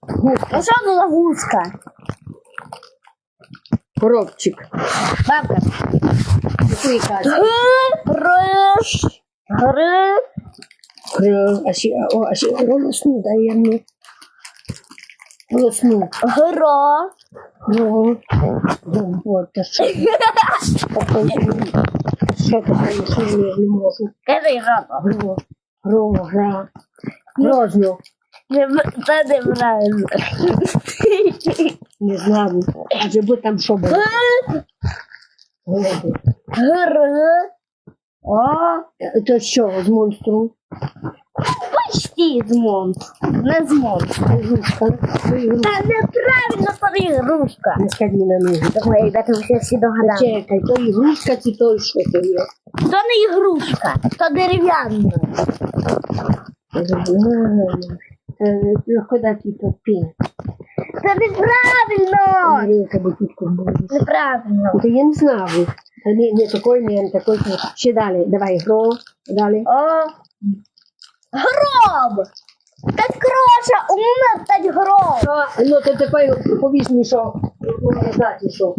Гуска. А що це за гуска? Коробчик. Бабка. Якої казки? Гриш. Гри. Гр- А ще, о, а ще голосну дай я мені. Голосну. Гро. Ну, ну, от, та що? Такой, Що таке, що я не можу. Кажи гро. Гро, гро, гра. Грозно. Це неправильно. Не знаю. Адже би там що було. О. Е, То що, з монстру? Почти з монстром. Не з монстром. Ігрушка. Та неправильно це ігрушка. Не скажи на ноги. Ой, дати всі всі догадали. Чекай, то ігрушка чи то що то є? То не ігрушка, то дерев'яна. Куди ти то пі? Це неправильно. Марійка, бо тут курбуєш. Неправильно. То я не знаю. Та Не, не такой, не такой. Ще далі. Давай, гро. Далі. О. Гроб. Так кроша, умер, так гроб. Ну, то такой повісний, що, ну, не знати, що.